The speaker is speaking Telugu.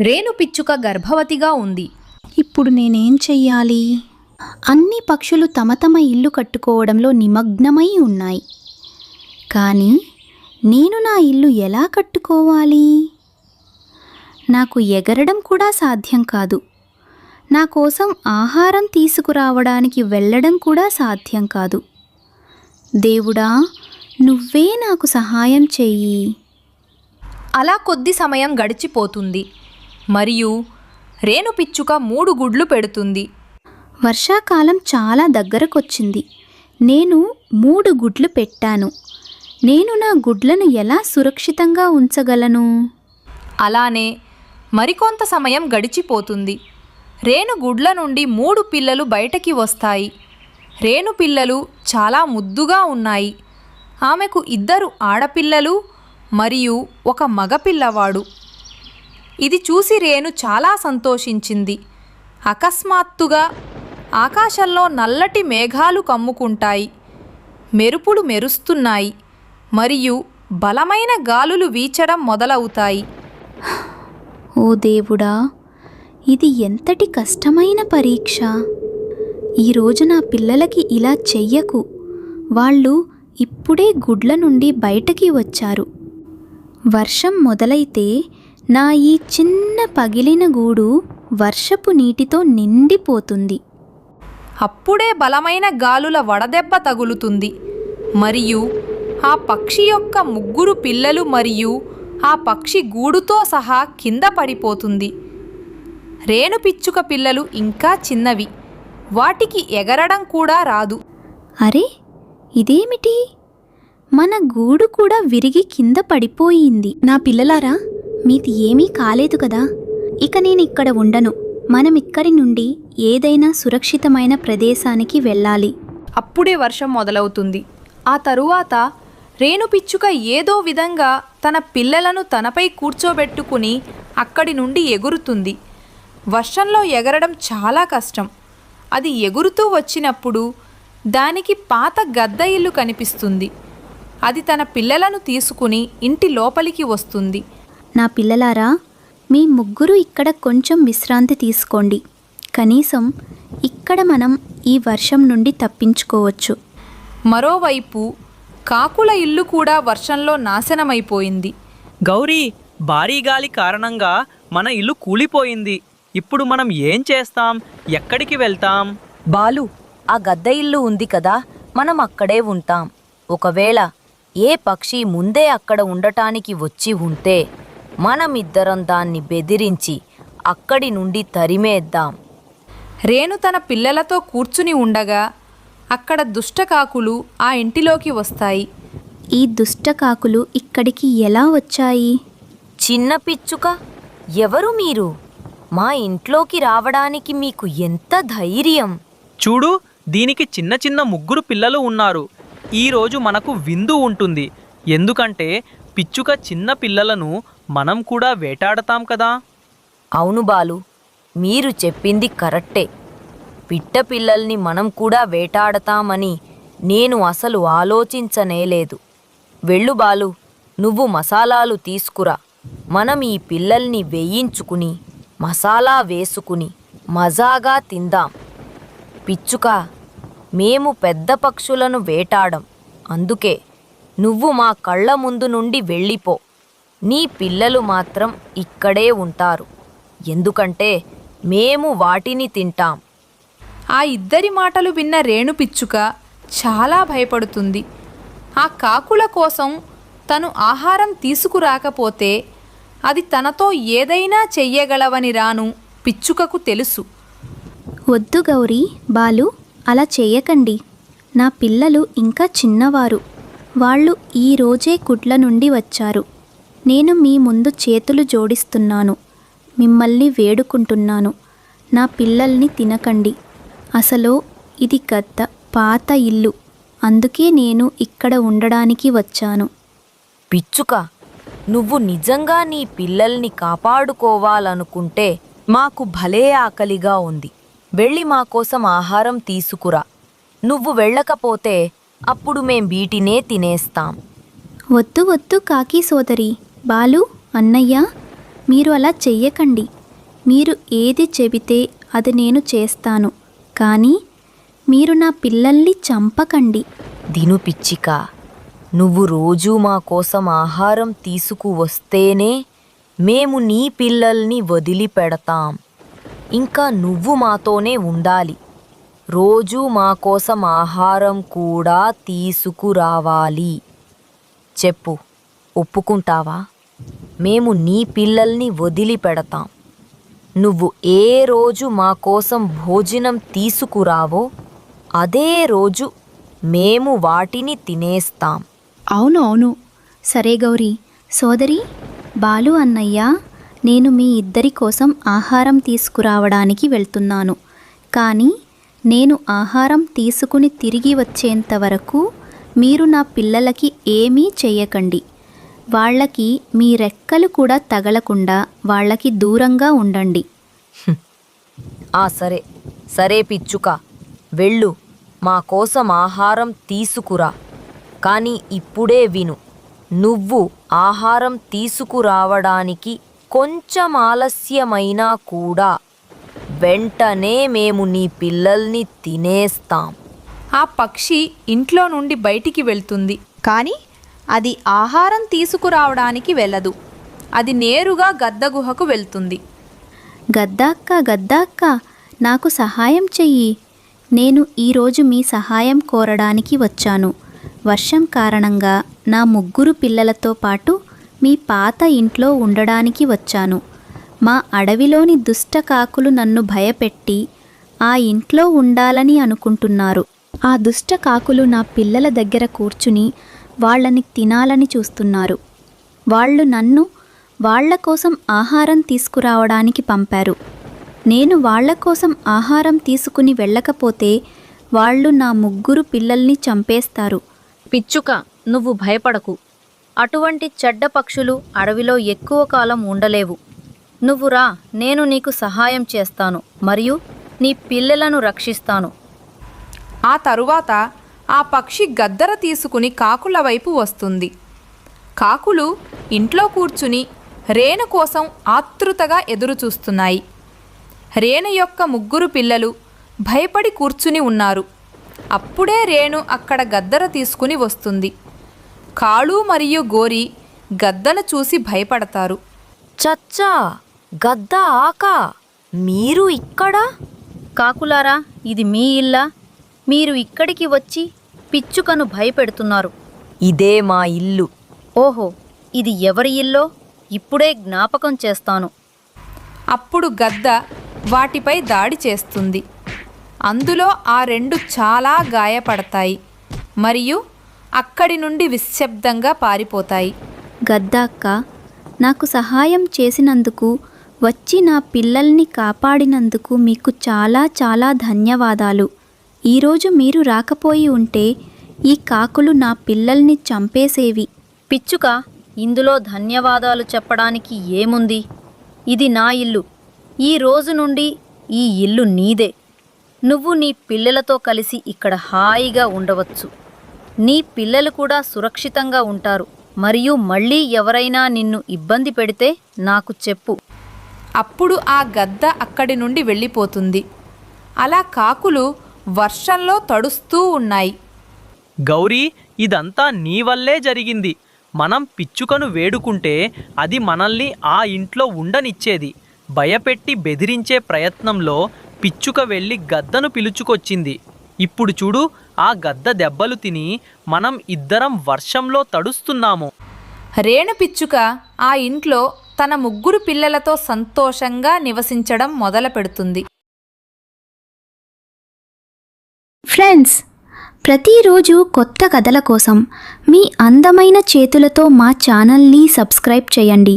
రేణు పిచ్చుక గర్భవతిగా ఉంది. ఇప్పుడు నేనేం చెయ్యాలి? అన్ని పక్షులు తమ తమ ఇల్లు కట్టుకోవడంలో నిమగ్నమై ఉన్నాయి. కానీ నేను నా ఇల్లు ఎలా కట్టుకోవాలి? నాకు ఎగరడం కూడా సాధ్యం కాదు. నా కోసం ఆహారం తీసుకురావడానికి వెళ్ళడం కూడా సాధ్యం కాదు. దేవుడా నువ్వే నాకు సహాయం చెయ్యి. అలా కొద్ది సమయం గడిచిపోతుంది. మరియు రేణు పిచ్చుక మూడు గుడ్లు పెడుతుంది. వర్షాకాలం చాలా దగ్గరకొచ్చింది. నేను మూడు గుడ్లు పెట్టాను. నేను నా గుడ్లను ఎలా సురక్షితంగా ఉంచగలను? అలానే మరికొంత సమయం గడిచిపోతుంది. రేణు గుడ్ల నుండి మూడు పిల్లలు బయటకి వస్తాయి. రేణు పిల్లలు చాలా ముద్దుగా ఉన్నాయి. ఆమెకు ఇద్దరు ఆడపిల్లలు మరియు ఒక మగపిల్లవాడు. ఇది చూసి రేణు చాలా సంతోషించింది. అకస్మాత్తుగా ఆకాశంలో నల్లటి మేఘాలు కమ్ముకుంటాయి. మెరుపులు మెరుస్తున్నాయి. మరియు బలమైన గాలులు వీచడం మొదలవుతాయి. ఓ దేవుడా ఇది ఎంతటి కష్టమైన పరీక్ష. ఈరోజు నా పిల్లలకి ఇలా చెయ్యకు. వాళ్ళు ఇప్పుడే గుడ్ల నుండి బయటకి వచ్చారు. వర్షం మొదలైతే నా ఈ చిన్న పగిలిన గూడు వర్షపు నీటితో నిండిపోతుంది. అప్పుడే బలమైన గాలుల వడదెబ్బ తగులుతుంది. మరియు ఆ పక్షి యొక్క ముగ్గురు పిల్లలు మరియు ఆ పక్షి గూడుతో సహా కింద పడిపోతుంది. రేణు పిచ్చుక పిల్లలు ఇంకా చిన్నవి. వాటికి ఎగరడం కూడా రాదు. అరే ఇదేమిటి? మన గూడు కూడా విరిగి కింద పడిపోయింది. నా పిల్లలారా మీది ఏమీ కాలేదు కదా? ఇక నేను ఇక్కడ ఉండను. మనం ఇక్కడి నుండి ఏదైనా సురక్షితమైన ప్రదేశానికి వెళ్ళాలి. అప్పుడే వర్షం మొదలవుతుంది. ఆ తరువాత రేణు పిచ్చుక ఏదో విధంగా తన పిల్లలను తనపై కూర్చోబెట్టుకుని అక్కడి నుండి ఎగురుతుంది. వర్షంలో ఎగరడం చాలా కష్టం. అది ఎగురుతూ వచ్చినప్పుడు దానికి పాత గద్ద ఇల్లు కనిపిస్తుంది. అది తన పిల్లలను తీసుకుని ఇంటి లోపలికి వస్తుంది. నా పిల్లలారా మీ ముగ్గురు ఇక్కడ కొంచెం విశ్రాంతి తీసుకోండి. కనీసం ఇక్కడ మనం ఈ వర్షం నుండి తప్పించుకోవచ్చు. మరోవైపు కాకుల ఇల్లు కూడా వర్షంలో నాశనమైపోయింది. గౌరీ భారీ గాలి కారణంగా మన ఇల్లు కూలిపోయింది. ఇప్పుడు మనం ఏం చేస్తాం? ఎక్కడికి వెళ్తాం? బాలు ఆ గద్ద ఇల్లు ఉంది కదా మనం అక్కడే ఉంటాం. ఒకవేళ ఏ పక్షి ముందే అక్కడ ఉండటానికి వచ్చి ఉంటే మనమిద్దరం దాన్ని బెదిరించి అక్కడి నుండి తరిమేద్దాం. రేణు తన పిల్లలతో కూర్చుని ఉండగా అక్కడ దుష్టకాకులు ఆ ఇంటిలోకి వస్తాయి. ఈ దుష్టకాకులు ఇక్కడికి ఎలా వచ్చాయి? చిన్న పిచ్చుక ఎవరు మీరు? మా ఇంట్లోకి రావడానికి మీకు ఎంత ధైర్యం? చూడు దీనికి చిన్న చిన్న ముగ్గురు పిల్లలు ఉన్నారు. ఈరోజు మనకు విందు ఉంటుంది. ఎందుకంటే పిచ్చుక చిన్న పిల్లలను మనం కూడా వేటాడతాం కదా? అవును బాలు మీరు చెప్పింది కరెక్టే. పిట్ట పిల్లల్ని మనం కూడా వేటాడతామని నేను అసలు ఆలోచించనేలేదు వెళ్ళు బాలు నువ్వు మసాలాలు తీసుకురా. మనం ఈ పిల్లల్ని వేయించుకుని మసాలా వేసుకుని మజాగా తిందాం. పిచ్చుక మేము పెద్ద పక్షులను వేటాడం. అందుకే నువ్వు మా కళ్ళ ముందు నుండి వెళ్ళిపో. నీ పిల్లలు మాత్రం ఇక్కడే ఉంటారు. ఎందుకంటే మేము వాటిని తింటాం. ఆ ఇద్దరి మాటలు విన్న రేణు పిచ్చుక చాలా భయపడుతుంది. ఆ కాకుల కోసం తను ఆహారం తీసుకురాకపోతే అది తనతో ఏదైనా చెయ్యగలవని రాను పిచ్చుకకు తెలుసు. వద్దు గౌరీ బాలు అలా చేయకండి నా పిల్లలు ఇంకా చిన్నవారు. వాళ్ళు ఈ రోజే కుట్ల నుండి వచ్చారు. నేను మీ ముందు చేతులు జోడిస్తున్నాను మిమ్మల్ని వేడుకుంటున్నాను. నా పిల్లల్ని తినకండి. అసలు ఇది గద్ద పాత ఇల్లు. అందుకే నేను ఇక్కడ ఉండడానికి వచ్చాను. పిచ్చుక నువ్వు నిజంగా నీ పిల్లల్ని కాపాడుకోవాలనుకుంటే మాకు భలే ఆకలిగా ఉంది. వెళ్ళి మా కోసం ఆహారం తీసుకురా. నువ్వు వెళ్ళకపోతే అప్పుడు మేం వీటినే తినేస్తాం. వద్దు వద్దు కాకి సోదరి. బాలు అన్నయ్య మీరు అలా చెయ్యకండి. మీరు ఏది చెబితే అది నేను చేస్తాను. కానీ మీరు నా పిల్లల్ని చంపకండి. దిను పిచ్చిక నువ్వు రోజూ మా కోసం ఆహారం తీసుకువస్తేనే మేము నీ పిల్లల్ని వదిలిపెడతాం. ఇంకా నువ్వు మాతోనే ఉండాలి. రోజూ మా కోసం ఆహారం కూడా తీసుకురావాలి. చెప్పు ఒప్పుకుంటావా? మేము నీ పిల్లల్ని వదిలిపెడతాం. నువ్వు ఏ రోజు మా కోసం భోజనం తీసుకురావో అదే రోజు మేము వాటిని తినేస్తాం. అవును అవును సరే గౌరీ సోదరి బాలు అన్నయ్య నేను మీ ఇద్దరి కోసం ఆహారం తీసుకురావడానికి వెళ్తున్నాను. కానీ నేను ఆహారం తీసుకుని తిరిగి వచ్చేంత వరకు మీరు నా పిల్లలకి ఏమీ చేయకండి. వాళ్ళకి మీ రెక్కలు కూడా తగలకుండా వాళ్ళకి దూరంగా ఉండండి. ఆ సరే. సరే పిచ్చుక. వెళ్ళు. మా కోసం ఆహారం తీసుకురా. కానీ ఇప్పుడే విను. నువ్వు ఆహారం తీసుకురావడానికి కొంచెం ఆలస్యమైనా కూడా వెంటనే మేము నీ పిల్లల్ని తినేస్తాం. ఆ పక్షి ఇంట్లో నుండి బయటికి వెళ్తుంది. కానీ అది ఆహారం తీసుకురావడానికి వెళ్ళదు. అది నేరుగా గద్ద గుహకు వెళ్తుంది. గద్దాక్క గద్దాక్క నాకు సహాయం చెయ్యి. నేను ఈరోజు మీ సహాయం కోరడానికి వచ్చాను. వర్షం కారణంగా నా ముగ్గురు పిల్లలతో పాటు మీ పాత ఇంట్లో ఉండడానికి వచ్చాను. మా అడవిలోని దుష్ట కాకులు నన్ను భయపెట్టి ఆ ఇంట్లో ఉండాలని అనుకుంటున్నారు. ఆ దుష్ట కాకులు నా పిల్లల దగ్గర కూర్చుని వాళ్ళని తినాలని చూస్తున్నారు. వాళ్ళు నన్ను వాళ్ళ కోసం ఆహారం తీసుకురావడానికి పంపారు. నేను వాళ్ళ కోసం ఆహారం తీసుకుని వెళ్ళకపోతే వాళ్ళు నా ముగ్గురు పిల్లల్ని చంపేస్తారు. పిచ్చుక నువ్వు భయపడకు. అటువంటి చెడ్డ పక్షులు అడవిలో ఎక్కువ కాలం ఉండలేవు. నువ్వు రా నేను నీకు సహాయం చేస్తాను మరియు నీ పిల్లలను రక్షిస్తాను. ఆ తరువాత ఆ పక్షి గద్దర తీసుకుని కాకుల వైపు వస్తుంది. కాకులు ఇంట్లో కూర్చుని రేణు కోసం ఆతృతగా ఎదురుచూస్తున్నాయి రేణు యొక్క ముగ్గురు పిల్లలు భయపడి కూర్చుని ఉన్నారు. అప్పుడే రేణు అక్కడ గద్దర తీసుకుని వస్తుంది. కాళు మరియు గోరి గద్దను చూసి భయపడతారు. చచ్చా! గద్ద ఆక! మీరు ఇక్కడ? కాకులారా ఇది మీ ఇల్లా? మీరు ఇక్కడికి వచ్చి పిచ్చుకను భయపెడుతున్నారు. ఇదే మా ఇల్లు. ఓహో ఇది ఎవరి ఇల్లో? ఇప్పుడే జ్ఞాపకం చేస్తాను. అప్పుడు గద్ద వాటిపై దాడి చేస్తుంది. అందులో ఆ రెండు చాలా గాయపడతాయి మరియు అక్కడి నుండి నిశ్శబ్దంగా పారిపోతాయి. గద్దాక్క నాకు సహాయం చేసినందుకు వచ్చి నా పిల్లల్ని కాపాడినందుకు మీకు చాలా చాలా ధన్యవాదాలు. ఈరోజు మీరు రాకపోయి ఉంటే ఈ కాకులు నా పిల్లల్ని చంపేసేవి. పిచ్చుక ఇందులో ధన్యవాదాలు చెప్పడానికి ఏముంది? ఇది నా ఇల్లు. ఈ రోజు నుండి ఈ ఇల్లు నీదే. నువ్వు నీ పిల్లలతో కలిసి ఇక్కడ హాయిగా ఉండవచ్చు. నీ పిల్లలు కూడా సురక్షితంగా ఉంటారు. మరియు మళ్ళీ ఎవరైనా నిన్ను ఇబ్బంది పెడితే నాకు చెప్పు. అప్పుడు ఆ గద్ద అక్కడి నుండి వెళ్ళిపోతుంది. అలా కాకులు వర్షంలో తడుస్తూ ఉన్నాయి. గౌరీ ఇదంతా నీ వల్లే జరిగింది. మనం పిచ్చుకను వేడుకుంటే అది మనల్ని ఆ ఇంట్లో ఉండనిచ్చేది. భయపెట్టి బెదిరించే ప్రయత్నంలో పిచ్చుక వెళ్ళి గద్దను పిలుచుకొచ్చింది. ఇప్పుడు చూడు ఆ గద్ద దెబ్బలు తిని మనం ఇద్దరం వర్షంలో తడుస్తున్నాము. రేణు పిచ్చుక ఆ ఇంట్లో తన ముగ్గురు పిల్లలతో సంతోషంగా నివసించడం మొదలు పెడుతుంది ఫ్రెండ్స్ ప్రతిరోజు కొత్త కథల కోసం మీ అందమైన చేతులతో మా ఛానల్ని సబ్స్క్రైబ్ చేయండి.